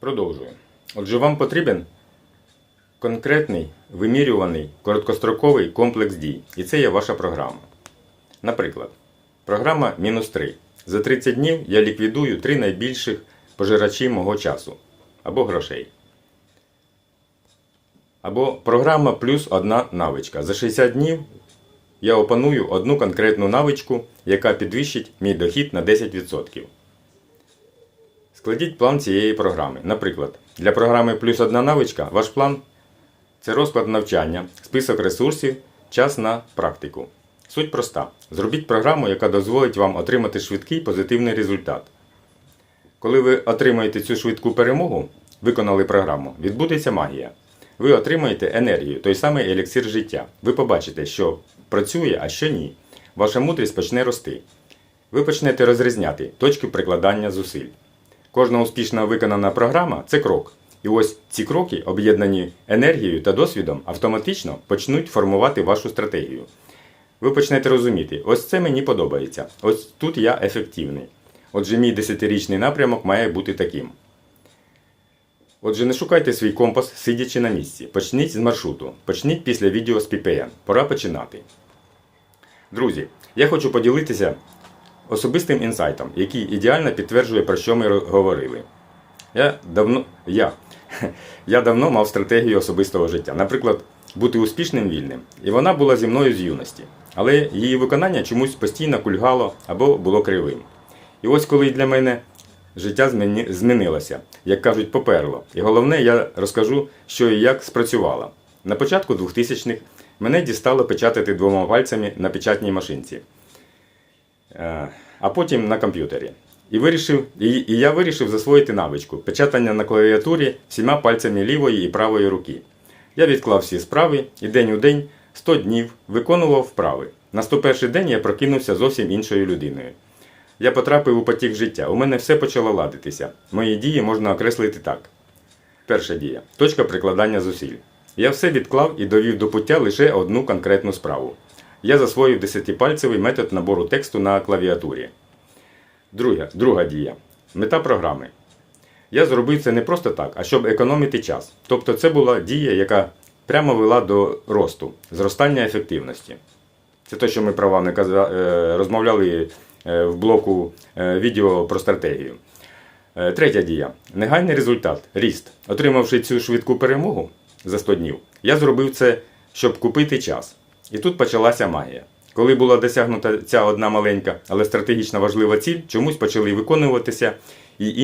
Продовжую. Отже, вам потрібен конкретний вимірюваний короткостроковий комплекс дій. І це є ваша програма. Наприклад, програма мінус 3. За 30 днів я ліквідую три найбільших пожирачі мого часу або грошей. Або програма плюс одна навичка. За 60 днів я опаную одну конкретну навичку, яка підвищить мій дохід на 10%. Складіть план цієї програми. Наприклад, для програми плюс одна навичка ваш план це розклад навчання, список ресурсів, час на практику. Суть проста. Зробіть програму, яка дозволить вам отримати швидкий позитивний результат. Коли ви отримаєте цю швидку перемогу, виконали програму, відбудеться магія. Ви отримаєте енергію, той самий еліксир життя. Ви побачите, що працює, а що ні. Ваша мудрість почне рости. Ви почнете розрізняти точки прикладання зусиль. Кожна успішно виконана програма це крок. І ось ці кроки, об'єднані енергією та досвідом, автоматично почнуть формувати вашу стратегію. Ви почнете розуміти, ось це мені подобається, ось тут я ефективний. Отже, мій десятирічний напрямок має бути таким. Отже, не шукайте свій компас, сидячи на місці. Почніть з маршруту. Почніть після відео з PPN. Пора починати. Друзі, я хочу поділитися особистим інсайтом, який ідеально підтверджує, про що ми говорили. Я давно, я, я давно мав стратегію особистого життя. Наприклад, бути успішним вільним. І вона була зі мною з юності. Але її виконання чомусь постійно кульгало або було кривим. І ось коли для мене життя змінилося, як кажуть, поперло. І головне, я розкажу, що і як спрацювало. На початку 2000-х мене дістало печатати двома пальцями на печатній машинці. Е, а потім на комп'ютері. І, вирішив, і, і я вирішив засвоїти навичку печатання на клавіатурі всіма пальцями лівої і правої руки. Я відклав всі справи і день у день 100 днів виконував вправи. На 101 день я прокинувся зовсім іншою людиною. Я потрапив у потік життя. У мене все почало ладитися. Мої дії можна окреслити так. Перша дія точка прикладання зусиль. Я все відклав і довів до пуття лише одну конкретну справу. Я засвоїв десятипальцевий метод набору тексту на клавіатурі. Друга, друга дія. Мета програми. Я зробив це не просто так, а щоб економити час. Тобто це була дія, яка прямо вела до росту, зростання ефективності. Це те, що ми про вами е, розмовляли е, в блоку е, відео про стратегію. Третя дія. Негайний результат ріст. Отримавши цю швидку перемогу за 100 днів, я зробив це, щоб купити час. І тут почалася магія. Коли була досягнута ця одна маленька, але стратегічно важлива ціль, чомусь почали виконуватися